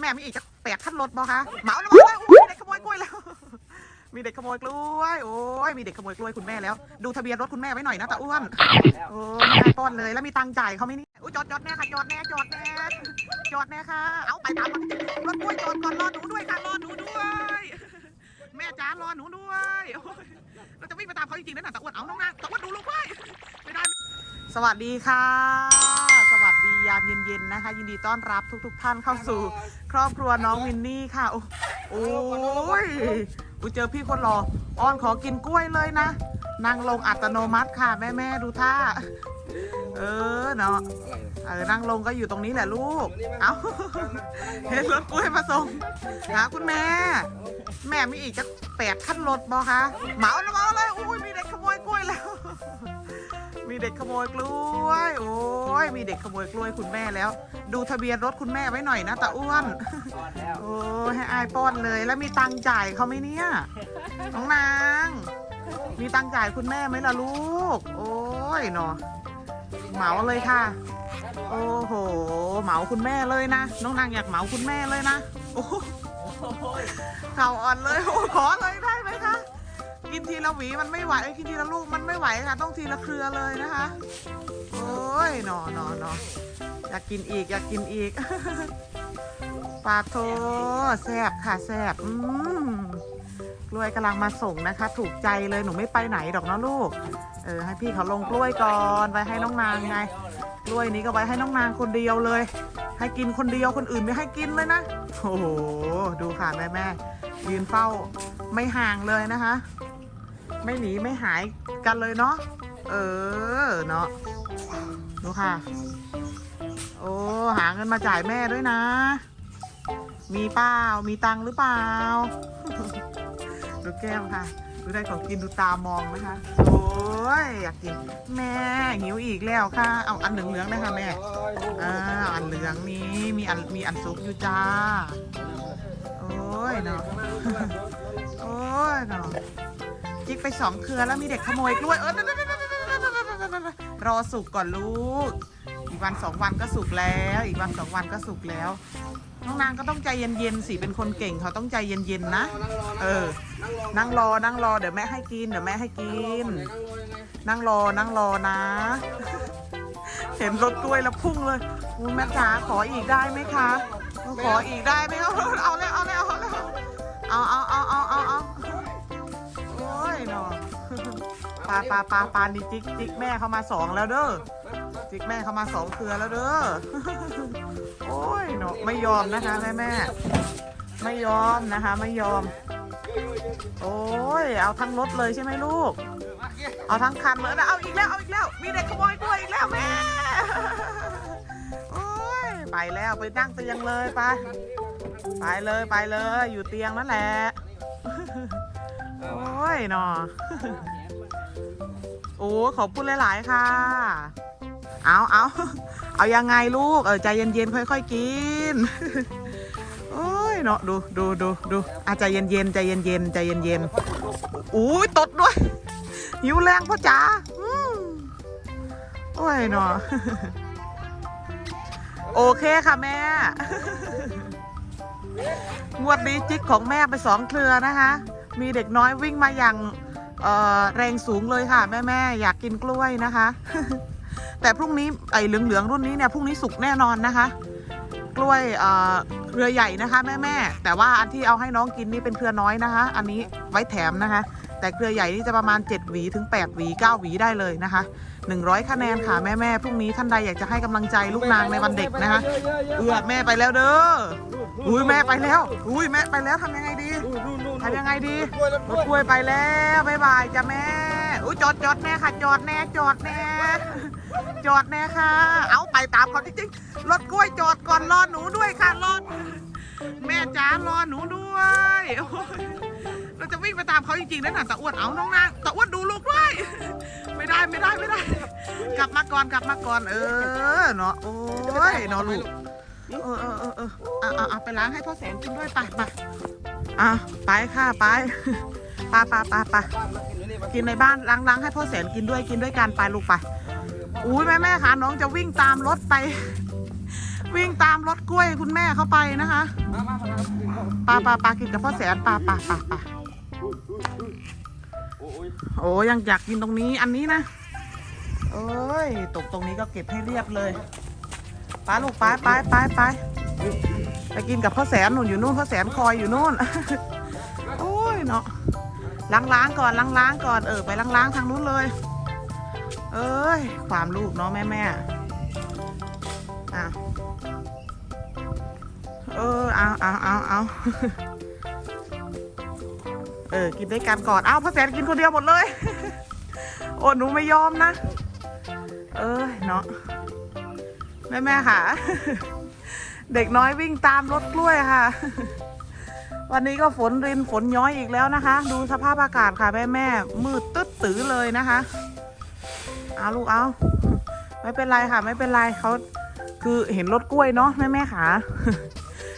แม่มีอีกจะแปดขั้นรถบ่คะเหมาแล้วมาเลยอุ้ยเด็กขโมยกล้วยแล้ว มีเด็กขโมยกล้วยโอ้ยมีเด็กขโมยกล้วยคุณแม่แล้ว ดูทะเบียนรถคุณแม่ไว้หน่อยนะตาอ้วนโอ้ยไม่ได้ป้อนเลยแล้วมีตังค์จ่ายเขาไหมเนี่ยอุ้ยจอดจอดแน่ค่ะจอดแน่จอดแน่จอดแน่ค่ะ เอาไปตามรถกล้วยจอดก่อนรอหนูด้วยค่ะรอหนูด้วย แม่จ๋ารอหนูด้วยโอ้ยเราจะวิ่งไปตามเขาจริงๆนะน่ะตาอ้วนเอาน้องนางตาอ้วนดูลูกไว้ไม่ได้ สวัสดีค่ะ ยามเย็นๆนะคะ ยินดีต้อนรับทุก ๆ ท่านเข้าสู่ครอบครัวน้องวินนี่ค่ะ โอ้โอ้ยอูเจอพี่คนรออ้อนขอกินกล้วยเลยนะนั่งลงอัตโนมัติค่ะ แม่แม่ๆดูท่า เออเนาะเออนั่งลงก็อยู่ตรงนี้แหละลูก เอ้าเห็นรถกล้วยมาส่งหาคุณแม่ แม่มีอีกจะแปดขั้นรถบอคะเหมาแล้วเหมาเลยอุ้ยมีเด็กขโมยกล้วยแล้วมี เด็กขโมยกล้วย โอ้ยมีเด็กขโมยกล้วยคุณแม่แล้ว ดูทะเบียนรถคุณแม่ไว้หน่อยนะตาอ้วนโอ้ยให้อายป้อนเลยแล้วมีตังค์จ่ายเขาไหมเนี่ยน้องนาง มีตังค์จ่ายคุณแม่ไหมล่ะลูก โอ้ยเนาะเหมาเลยค่ะ โอ้โห เหมาคุณแม่เลยนะ น้องนางอยากเหมาคุณแม่เลยนะโอ้โหเข่าอ่อนเลยโอ้ขอเลยได้ไหมคะกิน ทีละหวีมันไม่ไหวกินทีละลูกมันไม่ไหวค่ะ ต้องทีละเครือเลยนะคะ โอ้ยหนอหนอหนออยากกินอีกอยากกินอีกปลาโทแซบค่ะแซบอืมกล้วยกำลังมาส่งนะคะ ถูกใจเลยหนูไม่ไปไหนดอกนะลูก เออให้พี่เขาลงกล้วยก่อนไว้ให้น้องนางไงกล้วยนี้ก็ไว้ให้น้องนางคนเดียวเลย ให้กินคนเดียวคนอื่นไม่ให้กินเลยนะโอ้โหดูค่ะแม่แม่ยืนเฝ้าไม่ห่างเลยนะคะ ไม่หนีไม่หายกันเลยเนาะ เออ เนาะ ดูค่ะ โอ้ หาเงินมาจ่ายแม่ด้วยนะ มีเปล่า มีตังหรือเปล่า ดูแก้มค่ะ ดูได้ของกินดูตามองนะคะ โอ้ยอยากกิน แม่หิวอีกแล้วค่ะ เอาอันเหลืองๆนะคะแม่อ่าอันเหลืองนี้มีอันมีอันซุปอยู่จ้า โอ้ยเนาะ โอ้ยเนาะ จิกไปสองเครือแล้วมีเด็กขโมยกล้วยเออรอสุกก่อนลูก อีกวันสองวันก็สุกแล้ว อีกวันสองวันก็สุกแล้ว น้องนางก็ต้องใจเย็นๆสิเป็นคนเก่งเขาต้องใจเย็นๆนะ เออ นั่งรอ นั่งรอ เดี๋ยวแม่ให้กิน เดี๋ยวแม่ให้กิน นั่งรอ นั่งรอนะ เห็นรถกล้วยแล้วพุ่งเลยอุ๊ยแม่จ๋าขออีกได้ไหมคะ ขออีกได้ไหมเอาเลยเอาเลยเอาเลยเอาเอาเอาเอา ปลาปลาปลาปลานี่จิกจิกแม่เขามาสองแล้วเด้อจิกแม่เขามาสองเครือแล้วเด้อโอ้ยเนาะไม่ยอมนะคะแม่แม่ไม่ยอมนะคะ ไม่ยอม โอ้ยเอาทั้งรถเลยใช่ไหมลูก เอาทั้งคันเลยนะเอาอีกแล้วเอาอีกแล้ว มีเด็กขโมยกล้วยอีกแล้วแม่โอ้ยไปแล้วไปนั่งเตียงเลยไปไปเลยไปเลย อยู่เตียงนั่นแหละ โอ้ยเนาะ โอ้ขอบคุณหลาย ๆ ค่ะ เอาเอาเอายังไงลูก เออใจเย็น ๆ ค่อย ๆ กิน โอ้ยเนาะดูดูดูดูอะใจเย็นๆใจเย็นๆใจเย็นๆอุ้ยตดด้วยหิวแรงพ่อจ๋าโอ้ยเนาะโอเคค่ะแม่ งวดนี้จิกของแม่ไปสองเครือนะคะ มีเด็กน้อยวิ่งมาอย่าง แรงสูงเลยค่ะ แม่แม่ๆอยากกินกล้วยนะคะ แต่พรุ่งนี้ไอ้เหลืองๆรุ่นนี้เนี่ยพรุ่งนี้สุกแน่นอนนะคะ กล้วยเเครือใหญ่นะคะ แม่แม่ๆแต่ว่าอันที่เอาให้น้องกินนี่เป็นเครือน้อยนะคะ อันนี้ไว้แถมนะคะ แต่เครือใหญ่นี่จะประมาณ 7 หวีถึง 8 หวี 9 หวีได้เลยนะคะ 100 คะแนนค่ะแม่แม่พรุ่งนี้ท่านใดอยากจะให้กำลังใจลูกนางในวันเด็กนะคะ เอือแม่ไปแล้วเด้อ อุ้ยแม่ไปแล้ว อุ้ยแม่ไปแล้วทำยังไงดีทำยังไงดีรถกล้วยไปแล้วบ๊ายบายจ้ะแม่ อุ้ยจอดจอดแน่ค่ะ จอดแน่จอดแน่จอดแน่ค่ะ เอาไปตามเขาจริงๆรถกล้วยจอดก่อนรอหนูด้วยค่ะรถแม่จ๋ารอหนูด้วย เราจะวิ่งไปตามเขาจริงๆนะน่ะตาอ้วนเอาน้องนางตาอ้วนดูลูกด้วย ไม่ได้ไม่ได้ไม่ได้ กลับมาก่อนกลับมาก่อนเออเนาะโอ้ยเนาะลูกเออเออเออเออเอาเอาเอาไปล้างให้พ่อแสนกินด้วยไปไปอะไปค่ะไปไปไปไปไปกินในบ้านล้างล้างให้พ่อแสนกินด้วยกินด้วยกันไปลูกไปอุ้ยแม่แม่ค่ะน้องจะวิ่งตามรถไป วิ่งตามรถกล้วยคุณแม่เข้าไปนะคะปลาปลาปลากินกับพ่อแสนปลาปลาปลาปลา โอ้อยังอยากกินตรงนี้อันนี้นะเอ้ยตกตรงนี้ก็เก็บให้เรียบเลยไปลูกไปไปไปไปไปกินกับพ่อแสนหนุนอยู่นู่นพ่อแสนคอยอยู่นู่นโอ้ยเนาะล้างล้างๆก่อนล้างล้างๆก่อนเออไปล้างล้างๆทางนู้นเลย เอ้ยความลูกเนาะแม่แม่อะเออเอาเอาเอาเอา เออ กินด้วยกันก่อน อ้าวพ่อแสนกินคนเดียวหมดเลย โอ้หนูไม่ยอมนะ เออเนาะแม่แม่ค่ะ เด็กน้อยวิ่งตามรถกล้วยค่ะ วันนี้ก็ฝนรินฝนย้อยอีกแล้วนะคะ ดูสภาพอากาศค่ะแม่แม่มืดตึ๊ดตื้อเลยนะคะเอาลูกเอาไม่เป็นไรค่ะ ไม่เป็นไรเขาคือเห็นรถกล้วยเนาะแม่แม่ค่ะ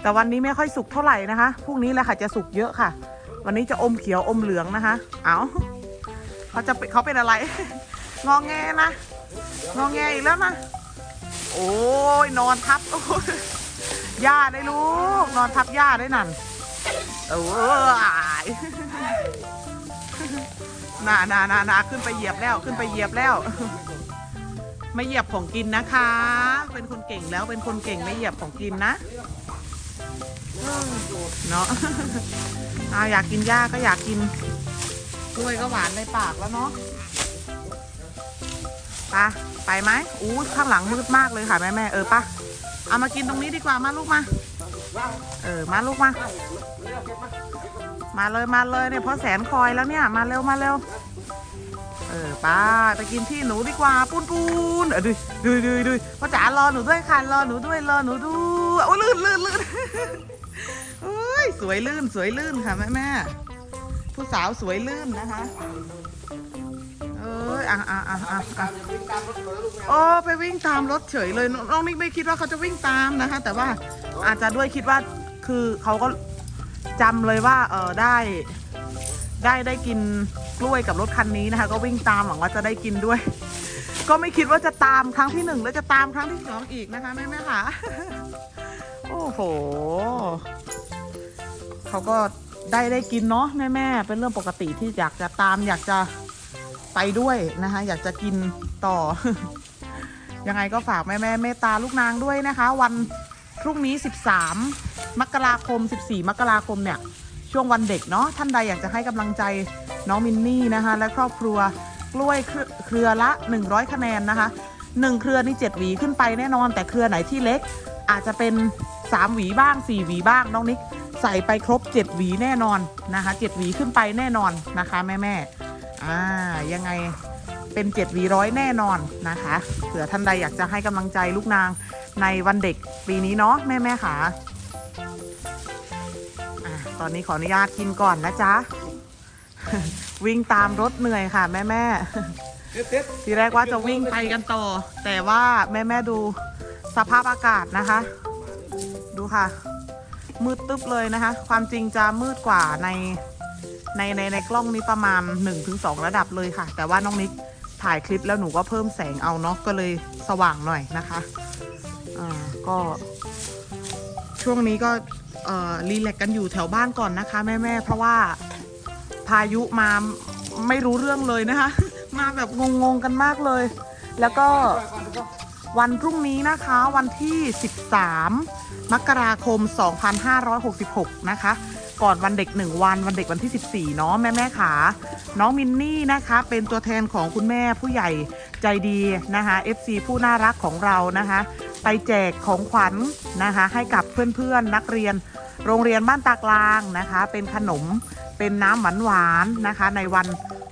แต่วันนี้ไม่ค่อยสุกเท่าไหร่นะคะพรุ่งนี้แหละค่ะจะสุกเยอะค่ะ วันนี้จะอมเขียวอมเหลืองนะคะ เอาเขาจะเขาเป็นอะไร งองแงนะ งองแงอีกแล้วนะ โอ้ยนอนทับโอ้ยย่าได้ลูก นอนทับย่าได้นั่นโอ้ยน่าน่าน่าน่าขึ้นไปเหยียบแล้ว ขึ้นไปเหยียบแล้ว ไม่เหยียบของกินนะคะ เป็นคนเก่งแล้ว เป็นคนเก่งไม่เหยียบของกินนะ เนาะเอาอยากกินหญ้าก็อยากกินกล้วยก็หวานในปากแล้วเนาะปะไปไหมอู้ข้างหลังมืดมากเลยค่ะแม่แม่เออปะเอามากินตรงนี้ดีกว่ามาลูกมา เออมาลูกมา มาเลยมาเลยเนี่ยเพราะแสนคอยแล้วเนี่ย มาเร็วมาเร็ว เออป้าไปกินที่หนูดีกว่าปูนปูนเออดูดูดูดูพ่อจ๋ารอหนูด้วยค่ะรอหนูด้วยรอหนูด้วย โอ้ยลื่นลื่นลื่นโอ้ยสวยลื่นสวยลื่นค่ะแม่แม่ผู้สาวสวยลื่นนะคะ เอ้ยอะอะอะอะอะโอ้ไปวิ่งตามรถเฉยเลยน้องน้องนิกไม่คิดว่าเขาจะวิ่งตามนะคะ แต่ว่าอาจจะด้วยคิดว่าคือเขาก็จำเลยว่าเออได้ได้ได้กินกล้วยกับรถคันนี้นะคะ ก็วิ่งตามหวังว่าจะได้กินด้วย ก็ไม่คิดว่าจะตามครั้งที่หนึ่งแล้วจะตามครั้งที่สองอีกนะคะแม่แม่ค่ะ โอ้โห เขาก็ได้ได้กินเนาะแม่แม่เป็นเรื่องปกติที่อยากจะตาม อยากจะไปด้วยนะคะ อยากจะกินต่อ ยังไงก็ฝากแม่แม่เมตตาลูกนางด้วยนะคะ วันพรุ่งนี้ 13 มกราคม 14 มกราคมเนี่ย ช่วงวันเด็กเนาะท่านใดอยากจะให้กำลังใจน้องมินนี่นะคะ และครอบครัว กล้วยเครือละ 100 คะแนนนะคะ 1 เครือนี่7หวีขึ้นไปแน่นอน แต่เครือไหนที่เล็ก อาจจะเป็น 3 หวีบ้าง 4 หวีบ้างน้องนิกใส่ไปครบ 7 หวีแน่นอนนะคะ7หวีขึ้นไปแน่นอนนะคะแม่แม่อ่ายังไงเป็น7หวีร้อยแน่นอนนะคะเผื่อท่านใดอยากจะให้กำลังใจลูกนางในวันเด็กปีนี้เนาะแม่แม่ค่ะตอนนี้ขออนุญาตกินก่อนนะจ๊ะ วิ่งตามรถเหนื่อยค่ะแม่แม่ๆทีแรกว่าจะวิ่งไปกันต่อ แต่ว่าแม่แม่ๆดูสภาพอากาศนะคะ ดูค่ะ มืดตึ๊บเลยนะคะ ความจริงจะมืดกว่าในในในในกล้องนี้ประมาณ 1-2 ระดับเลยค่ะ แต่ว่าน้องนิกถ่ายคลิปแล้วหนูก็เพิ่มแสงเอาเนาะก็เลยสว่างหน่อยนะคะอ่าก็ช่วงนี้ก็เอ่อรีแลกซ์กันอยู่แถวบ้านก่อนนะคะ แม่ ๆ เพราะว่าพายุมาไม่รู้เรื่องเลยนะคะ มาแบบงงๆกันมากเลย แล้วก็วันพรุ่งนี้นะคะวันที่ 13 มกราคม 2566 นะคะ ก่อนวันเด็ก 1 วันวันเด็กวันที่ 14 เนาะแม่ๆขาน้องมินนี่นะคะ เป็นตัวแทนของคุณแม่ผู้ใหญ่ใจดีนะคะ FC ผู้น่ารักของเรานะคะ ไปแจกของขวัญนะคะ ให้กับเพื่อนๆ นักเรียน โรงเรียนบ้านตากลางนะคะ เป็นขนม เป็นน้ำหวานหวานๆนะคะ ในวัน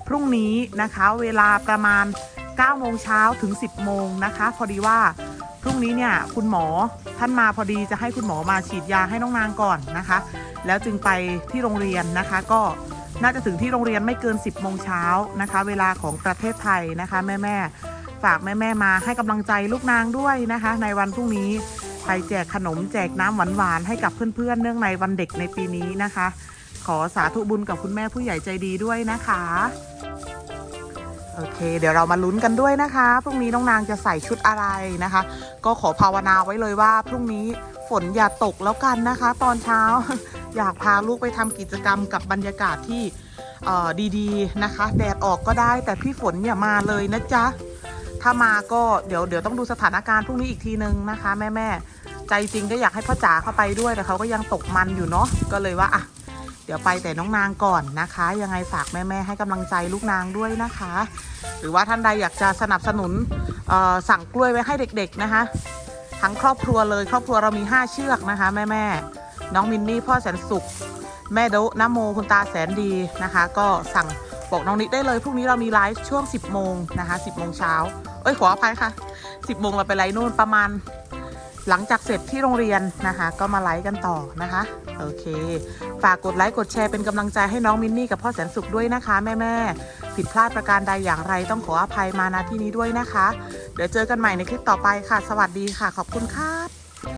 พรุ่งนี้นะคะ เวลาประมาณ 9 โมงเช้าถึง 10 โมงนะคะ พอดีว่าพรุ่งนี้เนี่ยคุณหมอท่านมาพอดีจะให้คุณหมอมาฉีดยาให้น้องนางก่อนนะคะ แล้วจึงไปที่โรงเรียนนะคะ ก็น่าจะถึงที่โรงเรียนไม่เกิน 10 โมงเช้านะคะ เวลาของประเทศไทยนะคะ แม่ๆฝากแม่ๆมาให้กำลังใจลูกนางด้วยนะคะ ในวันพรุ่งนี้ไปแจกขนมแจกน้ำหวานๆให้กับเพื่อนๆเนื่องในวันเด็กในปีนี้นะคะ อสาธุบุญกับคุณแม่ผู้ใหญ่ใจดีด้วยนะคะ โอเค เดี๋ยวเรามาลุ้นกันด้วยนะคะ พรุ่งนี้น้องนางจะใส่ชุดอะไรนะคะ ก็ขอภาวนาไว้เลยว่า พรุ่งนี้ฝนอย่าตกแล้วกันนะคะ ตอนเช้าอยากพาลูกไปทำกิจกรรมกับบรรยากาศที่ดีๆนะคะ แดดออกก็ได้แต่พี่ฝนอย่ามาเลยนะจ๊ะ ถ้ามาก็เดี๋ยวเดี๋ยวต้องดูสถานการณ์พรุ่งนี้อีกทีนึงนะคะ แม่แม่ใจจริงก็อยากให้พ่อจ๋าเข้าไปด้วยแต่เขาก็ยังตกมันอยู่เนาะก็เลยว่าอะ เดี๋ยวไปแต่น้องนางก่อนนะคะ ยังไงฝากแม่แม่ๆให้กำลังใจลูกนางด้วยนะคะ หรือว่าท่านใดอยากจะสนับสนุนสั่งกล้วยไว้ให้เด็กๆนะคะ ทั้งครอบครัวเลยครอบครัวเรามี 5 เชือกนะคะ แม่แม่ๆน้องมินนี่พ่อแสนสุข แม่โดน้ำโมคุณตาแสนดีนะคะ ก็สั่งบอกน้องนิดได้เลยพรุ่งนี้เรามีไลฟ์ช่วง 10 โมงนะคะ 10 โมงเช้า เอ้ยขออภัยค่ะ 10 โมงเราไปไลฟ์นู่นประมาณ หลังจากเสร็จที่โรงเรียนนะคะ ก็มาไลฟ์กันต่อนะคะ โอเค ฝากกดไลค์กดแชร์เป็นกำลังใจให้น้องมินนี่กับพ่อแสนสุขด้วยนะคะ แม่แม่ผิดพลาดประการใดอย่างไรต้องขออภัยมาณที่นี้ด้วยนะคะ เดี๋ยวเจอกันใหม่ในคลิปต่อไปค่ะ สวัสดีค่ะ ขอบคุณครับ